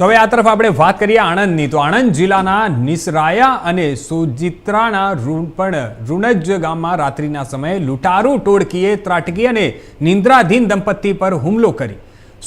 તો હવે આ તરફ આપણે વાત કરીએ આણંદની. તો આણંદ જિલ્લાના નિસરાયા અને સોજિત્રાના રૂપણ ઋણજ ગામમાં રાત્રિના સમયે લૂંટારૂ ટોળકીએ ત્રાટકી અને નિંદ્રાધીન દંપતી પર હુમલો કરી.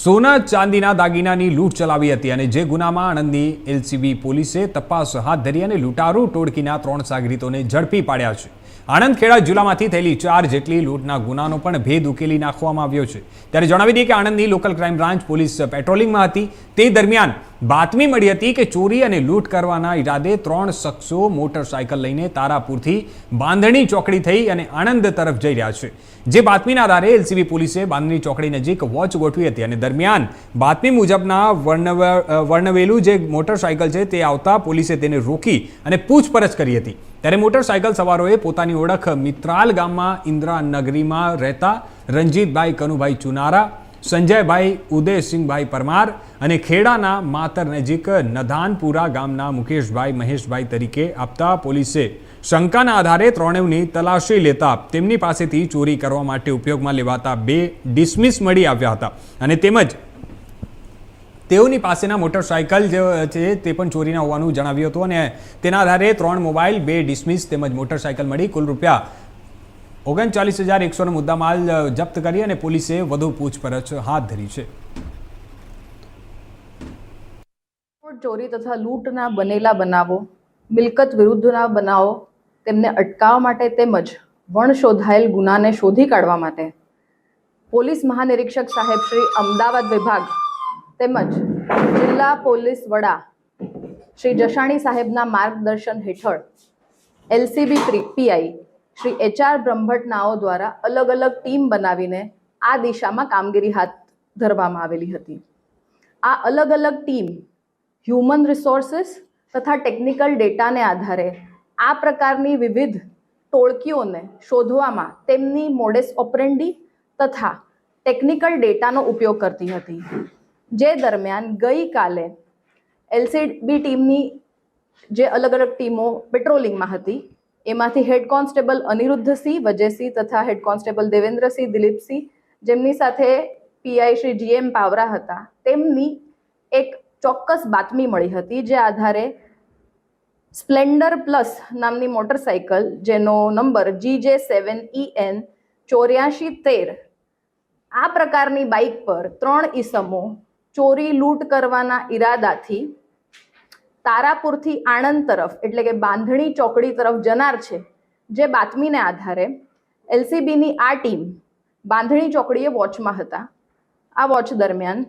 સોના, ચાંદીના દાગીનાની લૂંટ ચલાવી હતી અને જે ગુનામાં આણંદની એલસીબી પોલીસે તપાસ હાથ ધરી અને લૂંટારૂ ટોળકીના ત્રણ સાગરીતોને ઝડપી પાડ્યા છે. આણંદ ખેડા જિલ્લામાંથી થયેલી ચાર જેટલી લૂંટના ગુનાનો પણ ભેદ ઉકેલી નાખવામાં આવ્યો છે. ત્યારે જણાવી દઈએ કે આણંદની લોકલ ક્રાઇમ બ્રાન્ચ પોલીસ પેટ્રોલિંગમાં હતી. તે દરમિયાન બાતમી મળી હતી કે ચોરી અને લૂંટ કરવાના ઈરાદે ત્રણ શખ્સો મોટરસાયકલ લઈને તારાપુરથી બાંધણી ચોકડી થઈ અને આણંદ તરફ જઈ રહ્યા છે. જે બાતમીના આધારે એલસીબી પોલીસે બાંધણી ચોકડી નજીક વોચ ગોઠવી હતી અને દરમિયાન બાતમી મુજબના વર્ણવ વર્ણવેલું જે મોટરસાયકલ છે તે આવતા પોલીસે તેને રોકી અને પૂછપરછ કરી હતી. ત્યારે મોટરસાયકલ સવારોએ પોતાની ઓળખ મિત્રાલ ગામમાં ઇન્દ્રા નગરીમાં રહેતા રંજીતભાઈ કનુભાઈ ચુનારા, સંજયભાઈ ઉદયસિંહભાઈ પરમાર અને ખેડાના માતર નજીક નધાનપુરા ગામના મુકેશભાઈ, મહેશભાઈ તરીકે આપતા પોલીસે શંકાના આધારે ત્રણેવની તલાશી લેતા તેમની પાસેથી ચોરી કરવા માટે ઉપયોગમાં લેવાતા બે ડિસમિસ મળી આવ્યા હતા અને તેમજ તેઓની પાસેના મોટરસાયકલ જે છે તે પણ ચોરીના હોવાનું જણાવ્યું હતું અને તેના આધારે ત્રણ મોબાઈલ, બે ડિસમિસ તેમજ મોટરસાયકલ મળી. કુલ રૂપિયા ઓગણચાલીસ હજાર એકસોનો મુદ્દામાલ માલ જપ્ત કરી અને પોલીસે વધુ પૂછપરછ હાથ ધરી છે. ચોરી તથા લૂંટના બનેલા બનાવો, મિલકત વિરુદ્ધના બનાવો, તેમને અટકાવવા માટે તેમજ વણ શોધાયેલ ગુનાને શોધી કાઢવા માટે. પોલીસ મહાનિરીક્ષક સાહેબ શ્રી અમદાવાદ વિભાગ તેમજ જિલ્લા પોલીસ વડા શ્રી જસાણી સાહેબના માર્ગદર્શન હેઠળ એલસીબી પીઆઈ શ્રી એચઆર બ્રહ્મભટ્ટનાઓ દ્વારા અલગ અલગ ટીમ બનાવીને આ દિશામાં કામગીરી હાથ ધરવામાં આવેલી હતી. આ અલગ અલગ ટીમ હ્યુમન રિસોર્સિસ તથા ટેકનિકલ ડેટાને આધારે આ પ્રકારની વિવિધ ટોળકીઓને શોધવામાં તેમની મોડેસ ઓપરેન્ડી તથા ટેકનિકલ ડેટાનો ઉપયોગ કરતી હતી. જે દરમિયાન ગઈકાલે એલસીબી ટીમની જે અલગ અલગ ટીમો પેટ્રોલિંગમાં હતી, એમાંથી હેડ કોન્સ્ટેબલ અનિરુદ્ધસિંહ વજયસિંહ તથા હેડ કોન્સ્ટેબલ દેવેન્દ્રસિંહ દિલીપસિંહ જેમની સાથે પીઆઈ શ્રી જીએમ પાવરા હતા, તેમની એક ચોક્કસ બાતમી મળી હતી જે આધારે સ્પ્લેન્ડર પ્લસ નામની મોટરસાયકલ જેનો number G J seven E N ચોર્યાસી તેર, આ પ્રકારની બાઇક પર ત્રણ ઈસમો ચોરી લૂંટ કરવાના ઈરાદાથી તારાપુરથી આણંદ તરફ, એટલે કે બાંધણી ચોકડી તરફ જનાર છે, જે બાતમીને આધારે એલસીબીની આ ટીમ બાંધણી ચોકડીએ વોચમાં હતા. આ વોચ દરમિયાન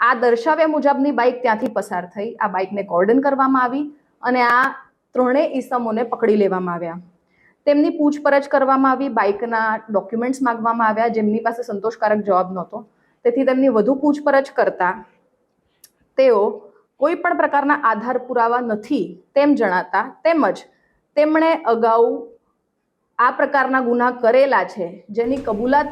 આ દર્શાવ્યા મુજબની બાઇક ત્યાંથી પસાર થઈ, આ બાઇકને કોર્ડન કરવામાં આવી અને આ ત્રણેય ઈસમોને પકડી લેવામાં આવ્યા. તેમની પૂછપરછ કરવામાં આવી બાઇકના ડોક્યુમેન્ટ્સ માગવામાં આવ્યા, જેમની પાસે સંતોષકારક જવાબ નહોતો. તેથી તેમની વધુ પૂછપરછ કરતા તેઓ કોઈ પણ પ્રકારના આધાર પુરાવા નથી તેમ જણાતા તેમજ તેમણે અગાઉ આ પ્રકારના ગુના કરેલા છે જેની કબૂલાત